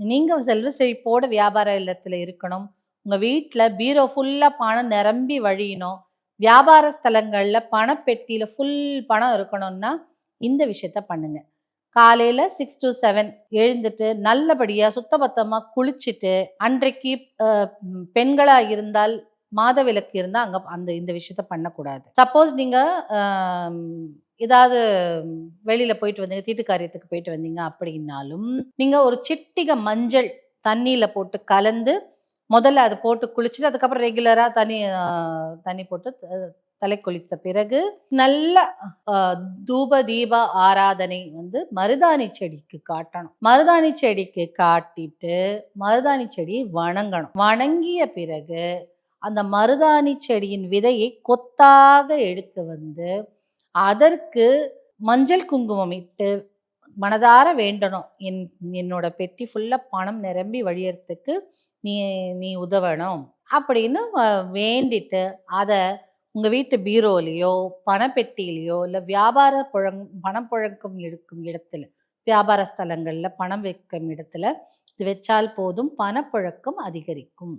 நீங்க செல்வ செழிப்போட வியாபார இல்லத்துல இருக்கணும். உங்க வீட்டில் பீரோ ஃபுல்லா பணம் நிரம்பி வழியணும். வியாபார ஸ்தலங்கள்ல பணப்பெட்டியில ஃபுல் பணம் இருக்கணும்னா, இந்த விஷயத்த பண்ணுங்க. காலையில 6 டூ செவன் எழுந்துட்டு நல்லபடியா சுத்தபத்தமா குளிச்சுட்டு, அன்றைக்கு அ மாத விலக்கு இருந்தால் அங்கே அந்த இந்த விஷயத்த பண்ணக்கூடாது. சப்போஸ் நீங்கள் ஏதாவது வெளியில் போயிட்டு வந்தீங்க, தீட்டு காரியத்துக்கு போயிட்டு வந்தீங்க அப்படின்னாலும், நீங்கள் ஒரு சிட்டிக மஞ்சள் தண்ணியில் போட்டு கலந்து, முதல்ல அது போட்டு குளிச்சுட்டு, அதுக்கப்புறம் ரெகுலராக தண்ணி தண்ணி போட்டு த தலை குளித்த பிறகு, நல்ல தூப, தீப ஆராதனை வந்து மருதாணி செடிக்கு காட்டணும். மருதாணி செடிக்கு காட்டிட்டு, மருதாணி செடியை வணங்கணும். வணங்கிய பிறகு, அந்த மருதாணி செடியின் விதையை கொத்தாக எடுத்து வந்து, அதற்கு மஞ்சள் குங்குமம் இட்டு, மனதார வேண்டணும். என் என்னோட பெட்டி ஃபுல்லாக பணம் நிரம்பி வழியறதுக்கு நீ நீ உதவணும். அப்படின்னு வேண்டிட்டு, அதை உங்கள் வீட்டு பீரோலேயோ பணப்பெட்டியிலையோ இல்லை வியாபார புழங் பணம் புழக்கம் எடுக்கும் இடத்துல, வியாபார ஸ்தலங்களில் பணம் வைக்கும் இடத்துல இது வச்சால் போதும். பணப்புழக்கம் அதிகரிக்கும்.